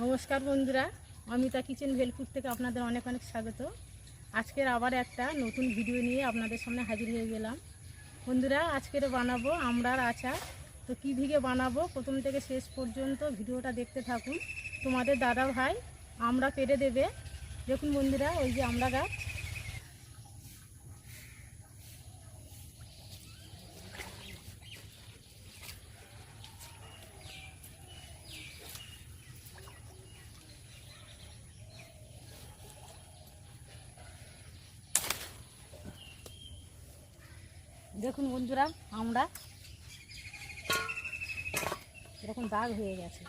নমস্কার বন্ধুরা, অমিতা কিচেন ভেলপুর থেকে আপনাদের অনেক অনেক স্বাগত। আজকের আবার একটা নতুন ভিডিও নিয়ে আপনাদের সামনে হাজির হয়ে গেলাম। বন্ধুরা, আজকের বানাবো আমরার আচার। তো কী ভিগে বানাবো? প্রথম থেকে শেষ পর্যন্ত ভিডিওটা দেখতে থাকুন। তোমাদের দাদা ভাই আমরা পেরে দেবে। দেখুন বন্ধুরা, ওই যে আমরা গাছ। দেখুন বন্ধুরা আমরা এরকম দাগ হয়ে গেছে।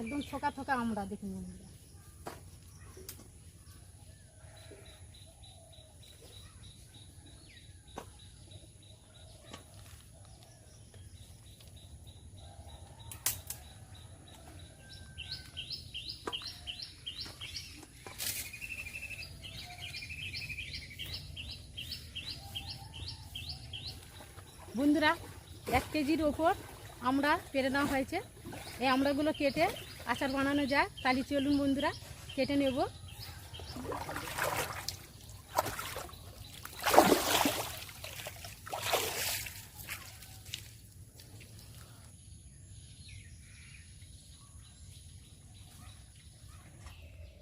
একদম থোকা থোকা আমরা দেখুন বন্ধুরা বন্ধুরা, এক কেজির ওপর আমরা পেরে নেওয়া হয়েছে। এই আমড়াগুলো কেটে আচার বানানো যায় তাহলে চলুন বন্ধুরা, কেটে নেব।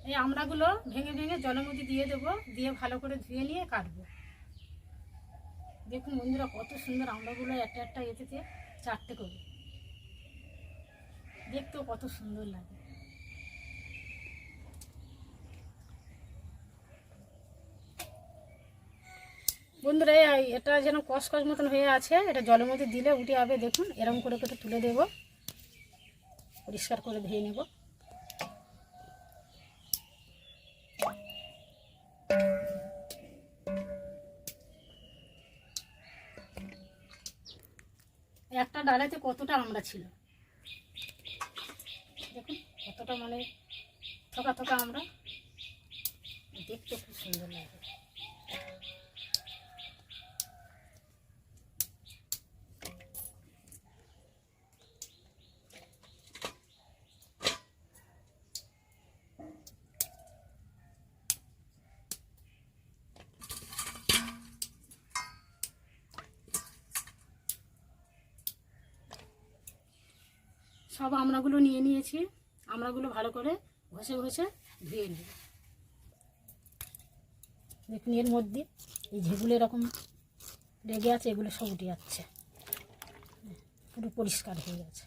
এই আমড়াগুলো ভেঙে ভেঙে জলের মধ্যে দিয়ে দেবো, দিয়ে ভালো করে ধুয়ে নিয়ে কাটবো। দেখুন বন্ধুরা, কত সুন্দর আমড়াগুলো একটা একটা এতেতে চারটে করে। দেখতেও কত সুন্দর লাগে। বন্ধুরা এটা যেন কসকস মতন হয়ে আছে, এটা জলের মধ্যে দিলে উঠে যাবে, দেখুন এরকম করে করে তুলে দেব। পরিষ্কার করে ধুয়ে নেব। একটা ডালাতে কতটা আমরা ছিল? কতটা মানে থোকা থোকা আমরা। দেখতে খুব সুন্দর লাগে। সব আমড়াগুলো নিয়ে নিয়েছি। আমড়াগুলো ভালো করে ঘষে ঘষে ধুয়ে নেব। দেখুন, এর মধ্যে এই যেগুলো এরকম লেগে আছে, এগুলো সব উঠে যাচ্ছে। পুরো পরিষ্কার হয়ে গেছে।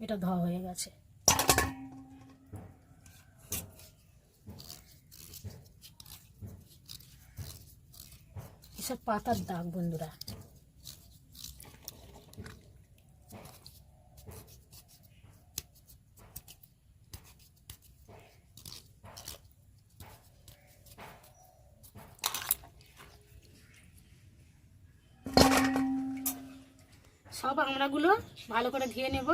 এটা ধোয়া হয়ে গেছে। এসব পাতার দাগ, বন্ধুরা। সব আমড়াগুলো ভালো করে ধুয়ে নেব।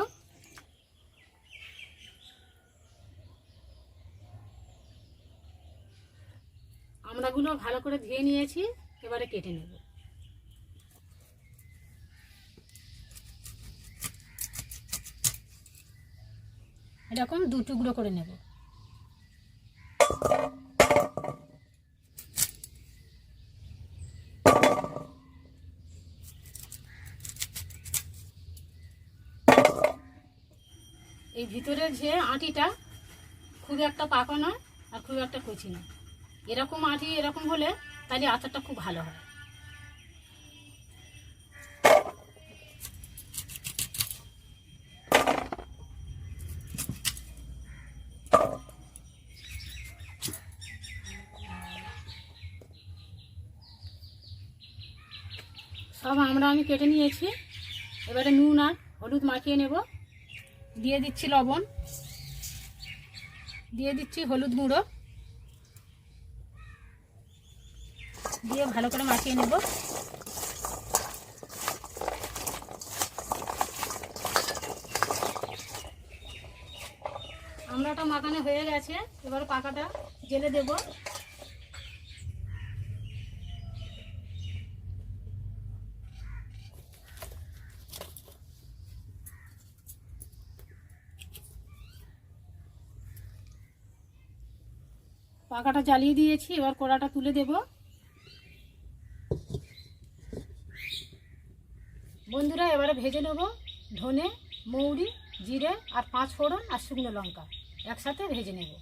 আমড়াগুলো ভালো করে ধুয়ে নিয়েছি, এবারে কেটে নেব। এরকম দু টুকরো করে নেব। এই ভিতরের যে আঁটিটা খুব একটা পাকা নয় আর খুব একটা কচি নয়। এরকম আঁটি এরকম হলে তাহলে আচারটা খুব ভালো হয়। সব আমরা আমি কেটে নিয়েছি। এবারে নুন আর হলুদ মাখিয়ে নেব। দিয়ে দিচ্ছি লবণ। দিয়ে দিচ্ছি হলুদ গুঁড়ো। দিয়ে ভালো করে মাখিয়ে নেব। আমরাটা মাখানো হয়ে গেছে, এবার পাকাটা জেলে দেব। পাকাটা জ্বালিয়ে দিয়েছি, এবার কড়াটা তুলে দেব। বন্ধুরা, এবারে ভেজে নেব ধনে, মৌরি, জিরে আর পাঁচ ফোড়ন আর শুকনো লঙ্কা। একসাথে ভেজে নেব।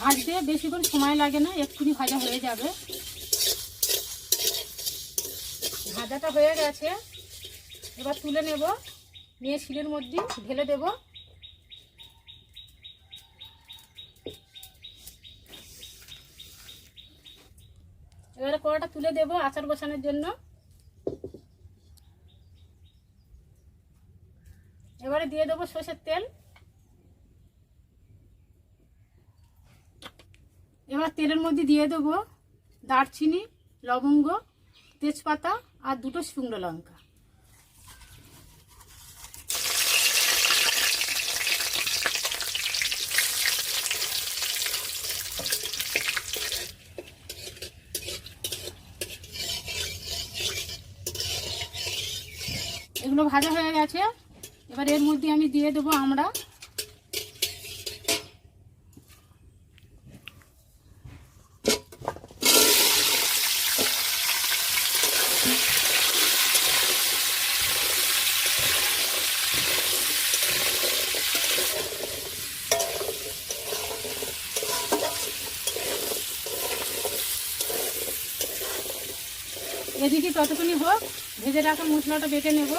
ভাজতে বেশিক্ষণ সময় লাগে না এক্ষুনি ভাজা হয়ে যাবে। ভাজাটা হয়ে গেছে। এবার তুলে নেব। নিয়ে শিলের মধ্যে ঢেলে দেব। এবারে কড়াটা তুলে দেব আচার বসানোর জন্য। এবারে দিয়ে দেবো সর্ষের তেল। এবার তেলের মধ্যে দিয়ে দেবো দারচিনি, লবঙ্গ, তেজপাতা আর দুটো শুকনো লঙ্কা। এগুলো ভাজা হয়ে গেছে। এবার এর মধ্যে আমি দিয়ে দেবো আমরা এদিকে ততক্ষণই হোক, ভেজে রাখা মশলাটা বেটে নেব।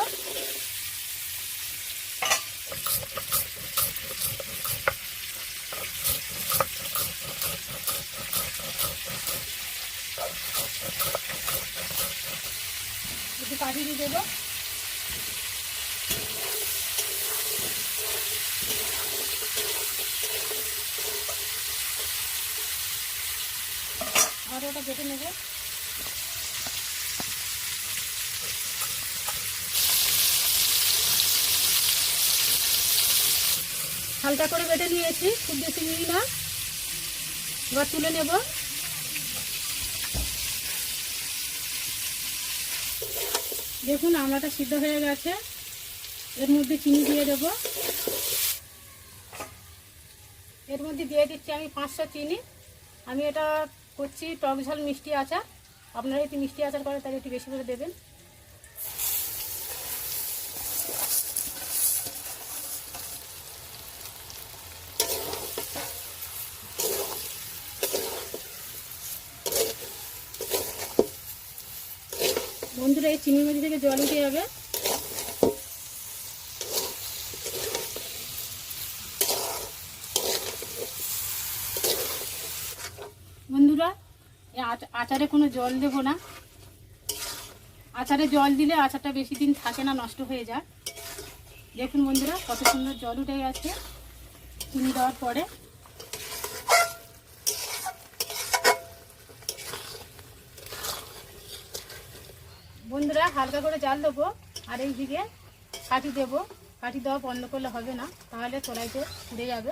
একটু পাঠিয়ে দেবো। আর ওটা বেটে নেব। হালকা করে বেটে নিয়েছি, খুব বেশি নিই না। এবার তুলে নেব। দেখুন আমড়াটা সিদ্ধ হয়ে গেছে। এর মধ্যে চিনি দিয়ে দেব। এর মধ্যে দিয়ে দিচ্ছি আমি পাঁচশো চিনি। আমি এটা করছি টক ঝাল মিষ্টি আচার। আপনারা যদি মিষ্টি আচার করেন, তাহলে একটু বেশি করে দেবেন। চিনির মধ্যে থেকে জল উঠে যাবে। বন্ধুরা আচারে কোনো জল দেব না। আচারে জল দিলে আচারটা বেশি দিন থাকে না, নষ্ট হয়ে যায়। দেখুন বন্ধুরা, কত সুন্দর জল উঠে গেছে। চিনি দেওয়ার পরে বন্ধুরা, হালকা করে জাল দেবো, আর এই দিকে কাঠি দেবো। কাঠি দেওয়া বন্ধ করলে হবে না, তাহলে কড়াইতে পুড়ে যাবে।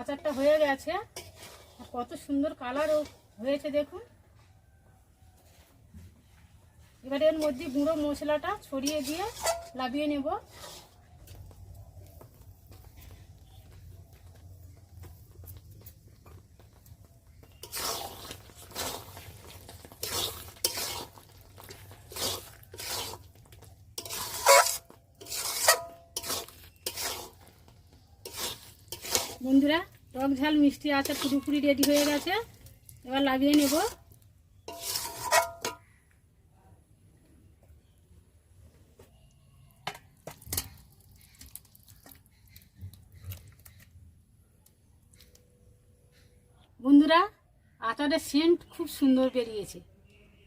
আচারটা হয়ে গেছে। কত সুন্দর কালারও হয়েছে, দেখুন। এবার এর মধ্যে গুঁড়ো মশলাটা ছড়িয়ে দিয়ে লাভিয়ে নেব। বন্ধুরা, টক ঝাল মিষ্টি আচার পুরোপুরি রেডি হয়ে গেছে। এবার লাগিয়ে নেব। বন্ধুরা, আচারের সেন্ট খুব সুন্দর বেরিয়েছে।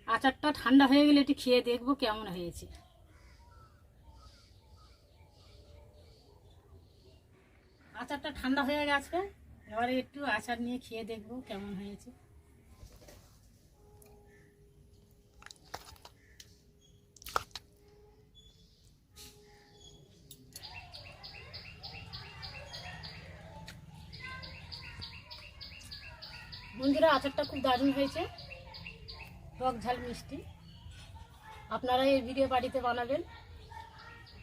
আচারটা ঠান্ডা হয়ে গেলে একটু খেয়ে দেখব কেমন হয়েছে। আচারটা ঠান্ডা হয়ে গেছে এবারে একটু আচার নিয়ে খেয়ে দেখব কেমন হয়েছে। বন্ধুরা, আচারটা খুব দারুণ হয়েছে। টক ঝাল মিষ্টি। আপনারা এই ভিডিও বাড়িতে বানাবেন।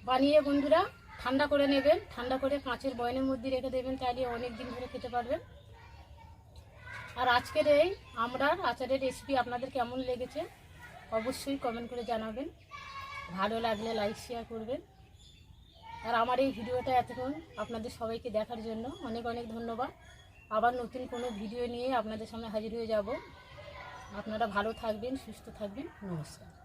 বানিয়ে বন্ধুরা ঠান্ডা করে নেবেন, ঠান্ডা করে কাঁচের বয়নের মধ্যে রেখে দেবেন, তাহলে অনেক দিন ধরে খেতে পারবেন। আর আজকের এই আমরার আচারের রেসিপি আপনাদের কেমন লেগেছে, অবশ্যই কমেন্ট করে জানাবেন। ভালো লাগলে লাইক শেয়ার করবেন। আর আমার এই ভিডিওটা এতক্ষণ আপনাদের সবাইকে দেখার জন্য অনেক অনেক ধন্যবাদ। আবার নতুন কোনো ভিডিও নিয়ে আপনাদের সামনে হাজির হয়ে যাব। আপনারা ভালো থাকবেন, সুস্থ থাকবেন। নমস্কার।